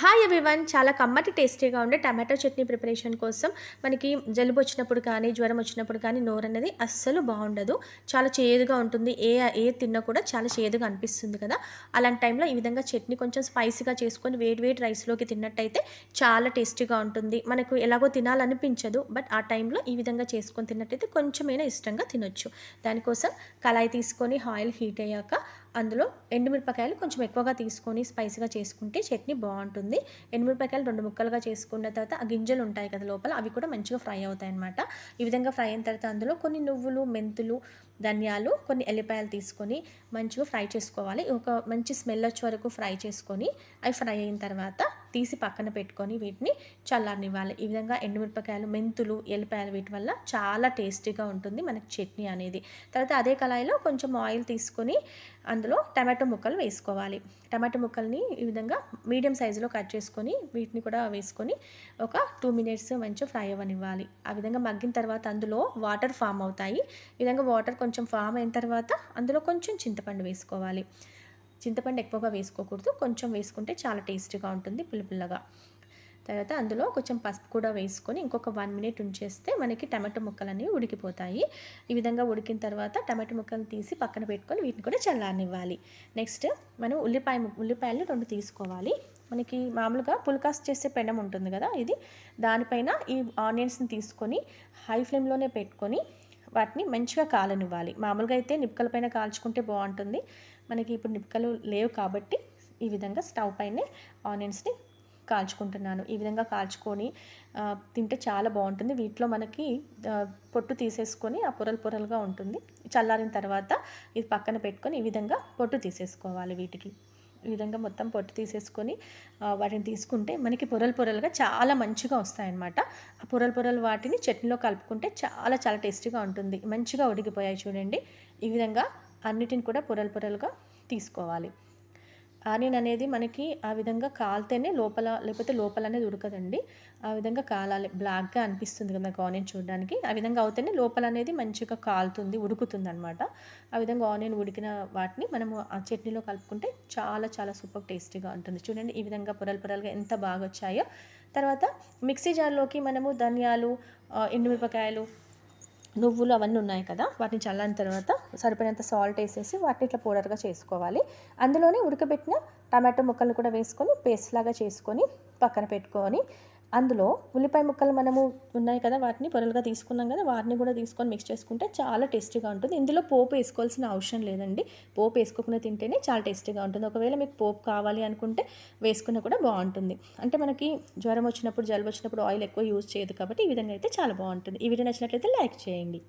Hi everyone చాలా కమ్మటి టేస్టీగా ఉండే టమాటో చట్నీ ప్రిపరేషన్ కోసం మనకి జలుబు వచ్చినప్పుడు కానీ జ్వరం వచ్చినప్పుడు కానీ నోరు అనేది అస్సలు బాగుండదు. చాలా చేదుగా ఉంటుంది. ఏ ఏ తిన్నా కూడా చాలా చేదుగా అనిపిస్తుంది కదా. అలాంటి టైంలో ఈ విధంగా చట్నీ కొంచెం స్పైసీగా చేసుకొని వేడి వేడి రైస్లోకి తిన్నట్టయితే చాలా టేస్టీగా ఉంటుంది. మనకు ఎలాగో తినాలనిపించదు. బట్ ఆ టైంలో ఈ విధంగా చేసుకొని తిన్నట్టయితే కొంచెమైనా ఇష్టంగా తినొచ్చు. దానికోసం కళాయి తీసుకొని ఆయిల్ హీట్ అయ్యాక అందులో ఎండుమిరపకాయలు కొంచెం ఎక్కువగా తీసుకొని స్పైసీగా చేసుకుంటే చట్నీ బాగుంటుంది. ఎండుమిరపకాయలు రెండు ముక్కలుగా చేసుకున్న తర్వాత ఆ గింజలు ఉంటాయి కదా లోపల అవి కూడా మంచిగా ఫ్రై అవుతాయి అనమాట ఈ విధంగా ఫ్రై అయిన తర్వాత అందులో కొన్ని నువ్వులు మెంతులు ధనియాలు కొన్ని ఎల్లిపాయలు తీసుకొని మంచిగా ఫ్రై చేసుకోవాలి. ఒక మంచి స్మెల్ వచ్చే వరకు ఫ్రై చేసుకొని అవి ఫ్రై అయిన తర్వాత తీసి పక్కన పెట్టుకొని వీటిని చల్లారనివ్వాలి. ఈ విధంగా ఎండుమిరపకాయలు మెంతులు ఎల్లిపాయలు వీటి వల్ల చాలా టేస్టీగా ఉంటుంది మనకి చట్నీ అనేది. తర్వాత అదే కళాయిలో కొంచెం ఆయిల్ తీసుకొని అందులో టమాటో ముక్కలు వేసుకోవాలి. టమాటో ముక్కల్ని ఈ విధంగా మీడియం సైజులో కట్ చేసుకొని వీటిని కూడా వేసుకొని ఒక టూ మినిట్స్ మంచిగా ఫ్రై అవ్వనివ్వాలి. ఆ విధంగా మగ్గిన తర్వాత అందులో వాటర్ ఫామ్ అవుతాయి. ఈ విధంగా వాటర్ కొంచెం ఫామ్ అయిన తర్వాత అందులో కొంచెం చింతపండు వేసుకోవాలి. చింతపండు ఎక్కువగా వేసుకోకూడదు. కొంచెం వేసుకుంటే చాలా టేస్టీగా ఉంటుంది పుల్లపుల్లగా తర్వాత అందులో కొంచెం పసుపు కూడా వేసుకొని ఇంకొక వన్ మినిట్ ఉంచేస్తే మనకి టమాటో ముక్కలు అనేవి ఉడికిపోతాయి. ఈ విధంగా ఉడికిన తర్వాత టమాటో ముక్కలు తీసి పక్కన పెట్టుకొని వీటిని కూడా చల్లారనివ్వాలి. నెక్స్ట్ మనం ఉల్లిపాయ ఉల్లిపాయలు రెండు తీసుకోవాలి. మనకి మామూలుగా పుల్కాస్ చేసే పెనం ఉంటుంది కదా ఇది. దానిపైన ఈ ఆనియన్స్ని తీసుకొని హై ఫ్లేమ్లోనే పెట్టుకొని వాటిని మంచిగా కాలనివ్వాలి. మామూలుగా అయితే నిప్పుకల పైన కాల్చుకుంటే బాగుంటుంది. మనకి ఇప్పుడు నిప్పుకలు లేవు కాబట్టి ఈ విధంగా స్టవ్ పైనే ఆనియన్స్ని కాల్చుకుంటున్నాను. ఈ విధంగా కాల్చుకొని తింటే చాలా బాగుంటుంది. వీటిలో మనకి పొట్టు తీసేసుకొని ఆ పొరలు పొరలుగా ఉంటుంది. చల్లారిన తర్వాత ఇది పక్కన పెట్టుకొని ఈ విధంగా పొట్టు తీసేసుకోవాలి వీటికి. ఈ విధంగా మొత్తం పొట్టు తీసేసుకొని వాటిని తీసుకుంటే మనకి పొరలు పొరలుగా చాలా మంచిగా వస్తాయన్నమాట. ఆ పొరలు పొరలు వాటిని చట్నీలో కలుపుకుంటే చాలా చాలా టేస్టీగా ఉంటుంది. మంచిగా ఉడికిపోయాయి చూడండి. ఈ విధంగా అన్నిటిని కూడా పొరలు పొరలుగా తీసుకోవాలి. ఆనియన్ అనేది మనకి ఆ విధంగా కాలితేనే లోపల లేకపోతే లోపల అనేది ఉడకదండి. ఆ విధంగా కాలాలి. బ్లాక్గా అనిపిస్తుంది కదా మనకు ఆనియన్ చూడడానికి. ఆ విధంగా అవుతేనే లోపల అనేది మంచిగా కాలుతుంది ఉడుకుతుంది అనమాట ఆ విధంగా ఆనియన్ ఉడికిన వాటిని మనము ఆ చట్నీలో కలుపుకుంటే చాలా చాలా సూపర్ టేస్టీగా ఉంటుంది. చూడండి ఈ విధంగా పొరలు పొరలుగా ఎంత బాగా వచ్చాయో తర్వాత మిక్సీ జార్లోకి మనము ధనియాలు ఎండుమిరపకాయలు నువ్వులు అవన్నీ ఉన్నాయి కదా వాటిని చల్లని తర్వాత సరిపోయినంత సాల్ట్ వేసేసి వాటిని ఇట్లా పౌడర్గా చేసుకోవాలి. అందులోనే ఉడకబెట్టిన టమాటో ముక్కలు కూడా వేసుకొని పేస్ట్ లాగా చేసుకొని పక్కన పెట్టుకొని అందులో ఉల్లిపాయ ముక్కలు మనము ఉన్నాయి కదా వాటిని పొరలుగా తీసుకున్నాం కదా వాటిని కూడా తీసుకొని మిక్స్ చేసుకుంటే చాలా టేస్టీగా ఉంటుంది. ఇందులో పోపు వేసుకోవాల్సిన అవసరం లేదండి. పోపు వేసుకోకుండా తింటేనే చాలా టేస్టీగా ఉంటుంది. ఒకవేళ మీకు పోపు కావాలి అనుకుంటే వేసుకున్న కూడా బాగుంటుంది. అంటే మనకి జ్వరం వచ్చినప్పుడు జలుబు వచ్చినప్పుడు ఆయిల్ ఎక్కువ యూజ్ చేయదు కాబట్టి ఈ విధంగా అయితే చాలా బాగుంటుంది. ఈ వీడియో నచ్చినట్లయితే లైక్ చేయండి.